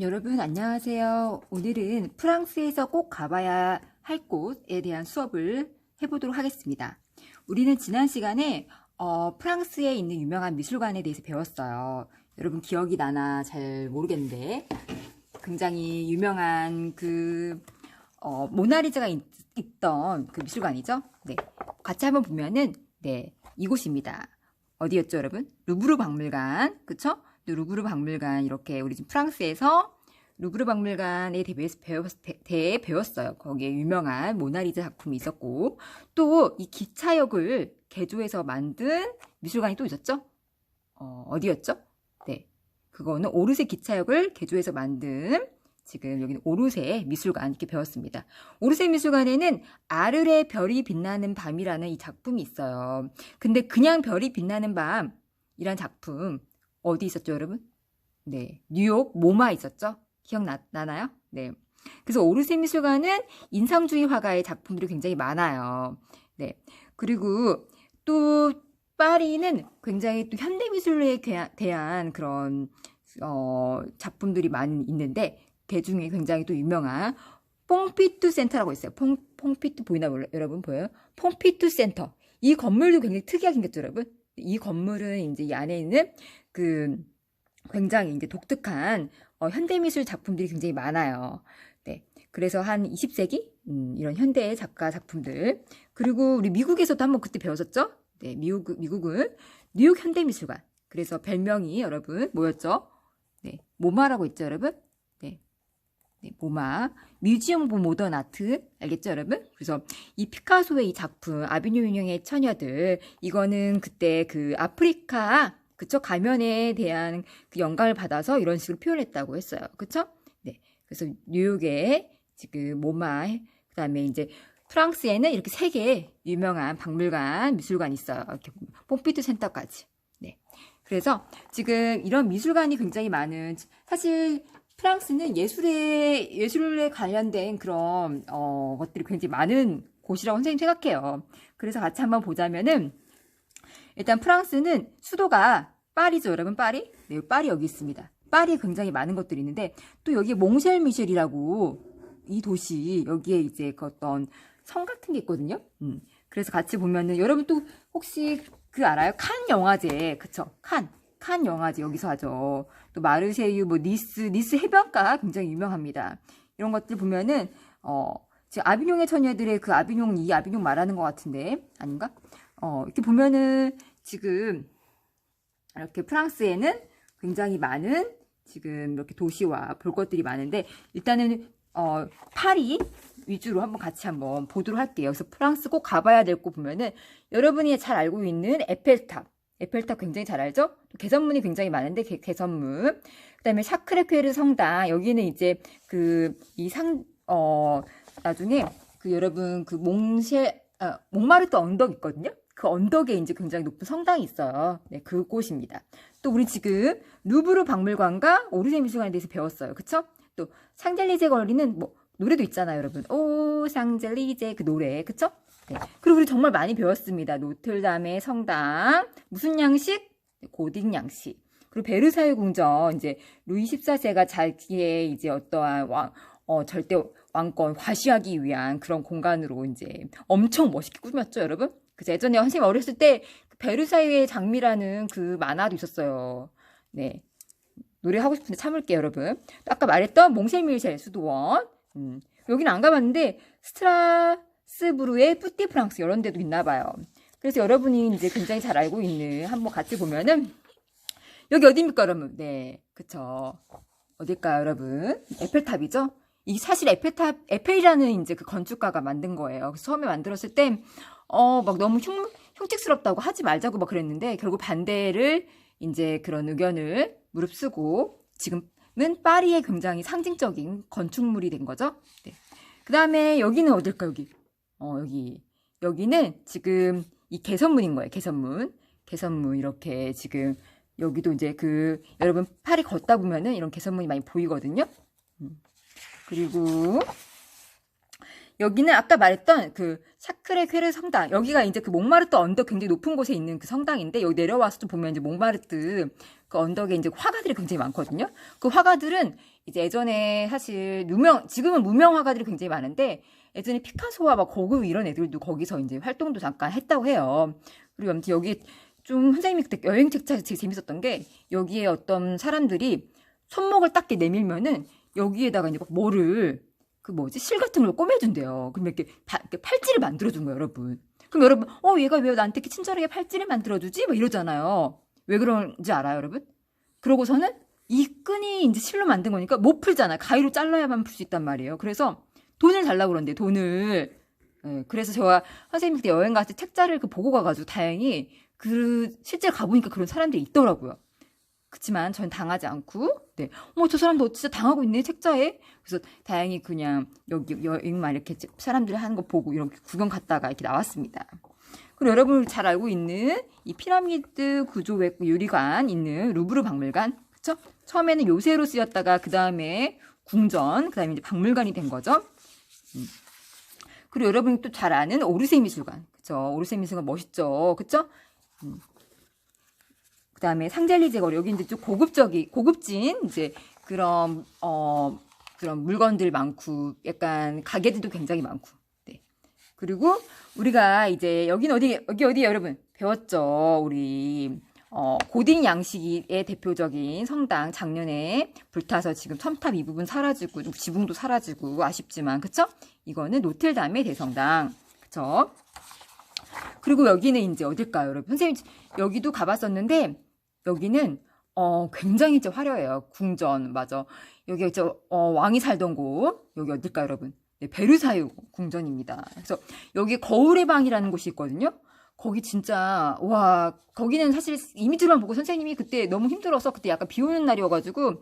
여러분 안녕하세요. 오늘은 프랑스에서 꼭 가봐야 할 곳에 대한 수업을 해보도록 하겠습니다. 우리는 지난 시간에 어, 프랑스에 있는 유명한 미술관에 대해서 배웠어요. 여러분 기억이 나나 잘 모르겠는데 굉장히 유명한 그 어, 모나리자가 있, 있던 그 미술관이죠. 네, 같이 한번 보면은 네 이곳입니다. 어디였죠, 여러분? 루브르 박물관, 그쵸? 또 루브르 박물관 이렇게 우리 지금 프랑스에서 루브르 박물관에 대해, 배웠, 배웠어요. 거기에 유명한 모나리자 작품이 있었고 또 이 기차역을 개조해서 만든 미술관이 또 있었죠? 어, 어디였죠? 네, 그거는 오르세 기차역을 개조해서 만든 지금 여기는 오르세 미술관 이렇게 배웠습니다. 오르세 미술관에는 아르레 별이 빛나는 밤이라는 이 작품이 있어요. 근데 그냥 별이 빛나는 밤이란 작품 어디 있었죠, 여러분? 네, 뉴욕 모마 있었죠? 기억나나요? 네. 그래서 오르세 미술관은 인상주의 화가의 작품들이 굉장히 많아요. 네. 그리고 또 파리는 굉장히 또 현대 미술에 대한 그런 어, 작품들이 많이 있는데 그 중에 굉장히 또 유명한 퐁피투 센터라고 있어요. 퐁, 퐁피투 보이나 몰라, 여러분 보여요? 퐁피투 센터. 이 건물도 굉장히 특이하게 생겼죠, 여러분? 이 건물은 이제 이 안에 있는 그 굉장히 이제 독특한 어, 현대미술 작품들이 굉장히 많아요. 네. 그래서 한 20세기 음, 이런 현대 작가 작품들 그리고 우리 미국에서도 한번 그때 배웠었죠. 네, 미국 미국은 뉴욕 현대미술관. 그래서 별명이 여러분 뭐였죠? 네, 모마라고 있죠, 여러분. 네, 네 모마. 뮤지엄 오브 모던 아트 알겠죠, 여러분? 그래서 이 피카소의 이 작품 아비뉴 유형의 처녀들 이거는 그때 그 아프리카 그쵸? 가면에 대한 그 영감을 받아서 이런 식으로 표현했다고 했어요. 그쵸? 네. 그래서 뉴욕에 지금 모마, 그 다음에 이제 프랑스에는 이렇게 세 개의 유명한 박물관, 미술관이 있어요. 이렇게 pom피두 센터까지. 네. 그래서 지금 이런 미술관이 굉장히 많은, 사실 프랑스는 예술에, 예술에 관련된 그런, 어, 것들이 굉장히 많은 곳이라고 선생님 생각해요. 그래서 같이 한번 보자면은, 일단 프랑스는 수도가 파리죠, 여러분. 파리? 네, 파리 여기 있습니다. 파리에 굉장히 많은 것들이 있는데 또 여기 몽쉘 미셸이라고 이 도시 여기에 이제 그 어떤 성 같은 게 있거든요. 음. 그래서 같이 보면은 여러분 또 혹시 그 알아요? 칸 영화제 그쵸? 칸. 칸 영화제 여기서 하죠. 또 마르세유, 뭐 니스, 니스 해변가 굉장히 유명합니다. 이런 것들 보면은 어 지금 아비뇽의 처녀들의 그 아비뇽 이 아비뇽 말하는 것 같은데 아닌가? 어 이렇게 보면은 지금 이렇게 프랑스에는 굉장히 많은 지금 이렇게 도시와 볼 것들이 많은데 일단은 어 파리 위주로 한번 같이 한번 보도록 할게요. 그래서 프랑스 꼭 가봐야 될 곳 보면은 여러분이 잘 알고 있는 에펠탑. 에펠탑 굉장히 잘 알죠? 개선문이 굉장히 많은데 개, 개선문. 그다음에 샤크레페르 성당. 여기는 이제 그 이 상 어 나중에 그 여러분 그 몽쉘 아, 몽마르트 언덕 있거든요. 그 언덕에 이제 굉장히 높은 성당이 있어요. 네, 그곳입니다. 또 우리 지금 루브르 박물관과 오르세 미술관에 대해서 배웠어요. 그쵸? 또 샹젤리제 거리는 뭐 노래도 있잖아요, 여러분. 오 샹젤리제 그 노래, 그쵸? 네. 그리고 우리 정말 많이 배웠습니다. 노틀담의 성당, 무슨 양식? 네, 고딕 양식. 그리고 베르사유 궁전, 이제 루이 14세가 자기의 이제 어떠한 왕, 어, 절대 왕권 과시하기 위한 그런 공간으로 이제 엄청 멋있게 꾸몄죠, 여러분? 그래서 예전에 선생님 어렸을 때그 베르사유의 장미라는 그 만화도 있었어요. 네. 노래 하고 싶은데 참을게요, 여러분. 아까 말했던 몽셀밀셀 수도원. 음. 여기는 안 가봤는데 스트라스부르의 뿌띠 프랑스 이런 데도 있나 봐요. 그래서 여러분이 이제 굉장히 잘 알고 있는 한번 같이 보면은 여기 어디입니까, 여러분? 네, 그쵸. 어딜까요, 여러분? 에펠탑이죠? 이 사실 에펠탑, 에펠이라는 이제 그 건축가가 만든 거예요. 그래서 처음에 만들었을 때 어, 막 너무 흉, 흉측스럽다고 하지 말자고 막 그랬는데 결국 반대를 이제 그런 의견을 무릅쓰고 지금 은 파리의 굉장히 상징적인 건축물이 된 거죠. 네. 그 다음에 여기는 어딜까, 여기? 어, 여기. 여기는 지금 이 개선문인 거예요, 개선문. 개선문, 이렇게 지금 여기도 이제 그, 여러분 파리 걷다 보면은 이런 개선문이 많이 보이거든요. 음. 그리고 여기는 아까 말했던 그 샤크레 퀘르 성당. 여기가 이제 그 몽마르트 언덕 굉장히 높은 곳에 있는 그 성당인데 여기 내려와서 또 보면 이제 몽마르트 그 언덕에 이제 화가들이 굉장히 많거든요. 그 화가들은 이제 예전에 사실 유명, 지금은 무명 화가들이 굉장히 많은데 예전에 피카소와 막 고그 이런 애들도 거기서 이제 활동도 잠깐 했다고 해요. 그리고 아무튼 여기 좀 선생님이 그때 여행 책자가 되게 재밌었던 게 여기에 어떤 사람들이 손목을 딱 이렇게 내밀면은 여기에다가 이제 막 뭐를 그 뭐지 실 같은 걸 꼬매준대요. 그럼 이렇게, 바- 이렇게 팔찌를 만들어준 거예요, 여러분. 그럼 여러분, 어 얘가 왜 나한테 이렇게 친절하게 팔찌를 만들어주지? 막 이러잖아요. 왜 그런지 알아요, 여러분? 그러고서는 이 끈이 이제 실로 만든 거니까 못 풀잖아요. 가위로 잘라야만 풀 수 있단 말이에요. 그래서 돈을 달라고 그러는데 돈을. 예, 그래서 제가 선생님 그때 여행 갔을 때 책자를 그 보고 가가지고 다행히 그 실제 가보니까 그런 사람들이 있더라고요. 그렇지만 전 당하지 않고, 네. 어머, 저 사람도 진짜 당하고 있네, 책자에. 그래서 다행히 그냥 여기 여행만 이렇게 사람들이 하는 거 보고 이렇게 구경 갔다가 이렇게 나왔습니다. 그리고 여러분이 잘 알고 있는 이 피라미드 구조의 유리관 있는 루브르 박물관. 그쵸? 처음에는 요새로 쓰였다가 그 다음에 궁전, 그 다음에 이제 박물관이 된 거죠. 음. 그리고 여러분이 또 잘 아는 오르세 미술관. 그쵸? 오르세 미술관 멋있죠? 그쵸? 음. 그 다음에 상젤리제 거리. 여기 이제 좀 고급적이, 고급진 이제 그런, 어, 그런 물건들 많고, 약간 가게들도 굉장히 많고. 네. 그리고 우리가 이제 여기는 어디, 여기 어디예요, 여러분? 배웠죠? 우리, 어, 고딩 양식의 대표적인 성당 작년에 불타서 지금 첨탑 이 부분 사라지고, 좀 지붕도 사라지고, 아쉽지만, 그쵸? 이거는 노틀담의 대성당. 그쵸? 그리고 여기는 이제 어딜까요, 여러분? 선생님, 여기도 가봤었는데, 여기는, 어, 굉장히 이제 화려해요. 궁전, 맞아. 여기 이제, 어, 왕이 살던 곳. 여기 어딜까요, 여러분? 네, 베르사유 궁전입니다. 그래서 여기 거울의 방이라는 곳이 있거든요. 거기 진짜, 와, 거기는 사실 이미지만 보고 선생님이 그때 너무 힘들어서 그때 약간 비 오는 날이어가지고,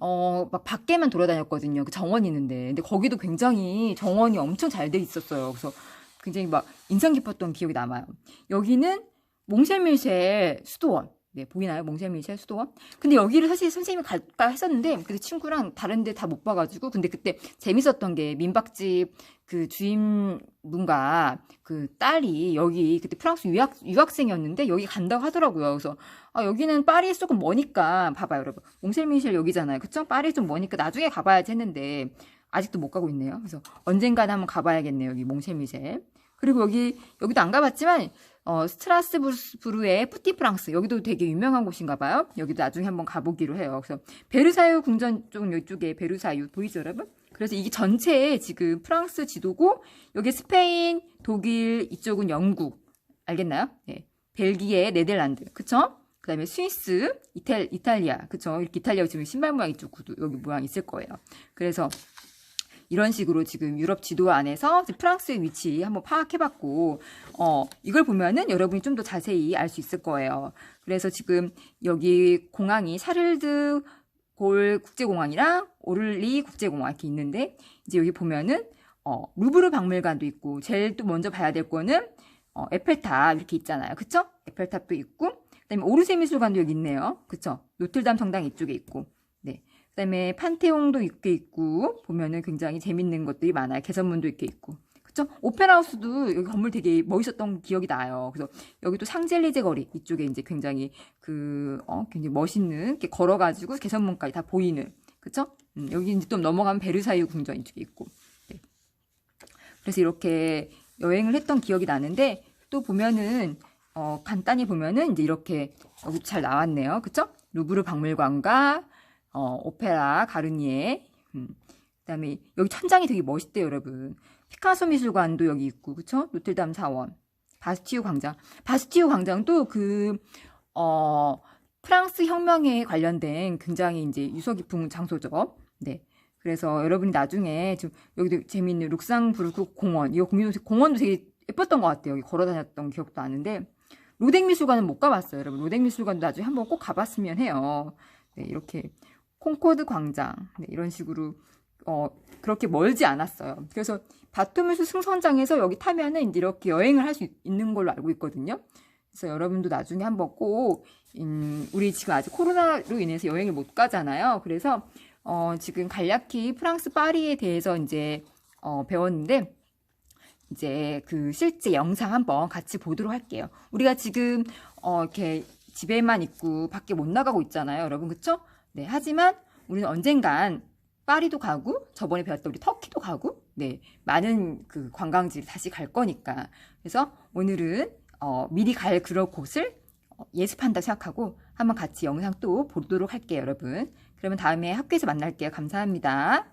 어, 막 밖에만 돌아다녔거든요. 그 정원 있는데. 근데 거기도 굉장히 정원이 엄청 잘 돼 있었어요. 그래서 굉장히 막 인상 깊었던 기억이 남아요. 여기는 몽쉘밀쉘 수도원. 네, 보이나요? 몽쉘밀쉘 수도원? 근데 여기를 사실 선생님이 갈까 했었는데, 그때 친구랑 다른 데 다 못 봐가지고, 근데 그때 재밌었던 게 민박집 그 주임분과 그 딸이 여기 그때 프랑스 유학, 유학생이었는데, 여기 간다고 하더라고요. 그래서, 아, 여기는 파리 조금 머니까, 봐봐요, 여러분. 몽쉘밀쉘 여기잖아요. 그쵸? 파리 좀 머니까 나중에 가봐야지 했는데, 아직도 못 가고 있네요. 그래서 언젠가는 한번 가봐야겠네요. 여기 몽쉘밀쉘. 그리고 여기, 여기도 안 가봤지만, 어, 스트라스부르의 푸티 프랑스. 여기도 되게 유명한 곳인가 봐요. 여기도 나중에 한번 가보기로 해요. 그래서 베르사유 궁전 쪽 이쪽에 베르사유 보이죠, 여러분? 그래서 이게 전체에 지금 프랑스 지도고, 여기 스페인, 독일, 이쪽은 영국. 알겠나요? 네. 벨기에, 네덜란드. 그쵸? 그 다음에 스위스, 이탈, 이탈리아. 그쵸? 이렇게 이탈리아 지금 신발 모양 이쪽 구도 여기 모양 있을 거예요. 그래서 이런 식으로 지금 유럽 지도 안에서 프랑스의 위치 한번 파악해봤고, 어, 이걸 보면은 여러분이 좀 더 자세히 알 수 있을 거예요. 그래서 지금 여기 공항이 샤를드 골 국제공항이랑 오를리 국제공항 이렇게 있는데, 이제 여기 보면은, 어, 루브르 박물관도 있고, 제일 또 먼저 봐야 될 거는, 어, 에펠탑 이렇게 있잖아요. 그쵸? 에펠탑도 있고, 그 다음에 오르세 미술관도 여기 있네요. 그쵸? 노틀담 성당 이쪽에 있고, 네. 그 다음에 판테옹도 이렇게 있고, 보면은 굉장히 재밌는 것들이 많아요. 개선문도 이렇게 있고. 그쵸? 오페라하우스도 여기 건물 되게 멋있었던 기억이 나요. 그래서 여기 또 샹젤리제 거리 이쪽에 이제 굉장히 그, 어, 굉장히 멋있는, 이렇게 걸어가지고 개선문까지 다 보이는. 그쵸? 음, 여기 이제 좀 넘어가면 베르사유 궁전 이쪽에 있고. 네. 그래서 이렇게 여행을 했던 기억이 나는데, 또 보면은, 어, 간단히 보면은 이제 이렇게 여기 잘 나왔네요. 그쵸? 루브르 박물관과 어, 오페라 가르니에 음. 그다음에 여기 천장이 되게 멋있대요, 여러분. 피카소 미술관도 여기 있고, 그쵸? 노틀담 사원, 바스티유 광장. 바스티유 광장도 그, 어, 프랑스 혁명에 관련된 굉장히 이제 유서 깊은 장소죠. 네. 그래서 여러분이 나중에 지금 여기도 재미있는 룩상부르크 공원, 이 공원도, 공원도 되게 예뻤던 것 같아요. 여기 걸어 다녔던 기억도 나는데, 로댕 미술관은 못 가봤어요, 여러분. 로댕 미술관도 나중에 한번 꼭 가봤으면 해요. 네, 이렇게 콩코드 광장 네, 이런 식으로 어, 그렇게 멀지 않았어요. 그래서 바토뮤스 승선장에서 여기 타면은 이렇게 여행을 할 수 있는 걸로 알고 있거든요. 그래서 여러분도 나중에 한번 꼭 음, 우리 지금 아직 코로나로 인해서 여행을 못 가잖아요. 그래서 어, 지금 간략히 프랑스 파리에 대해서 이제 어, 배웠는데 이제 그 실제 영상 한번 같이 보도록 할게요. 우리가 지금 어, 이렇게 집에만 있고 밖에 못 나가고 있잖아요, 여러분 그쵸? 네, 하지만 우리는 언젠간 파리도 가고 저번에 배웠던 우리 터키도 가고 네 많은 그 관광지를 다시 갈 거니까. 그래서 오늘은 어, 미리 갈 그런 곳을 어, 예습한다 생각하고 한번 같이 영상 또 보도록 할게요 여러분. 그러면 다음에 학교에서 만날게요. 감사합니다.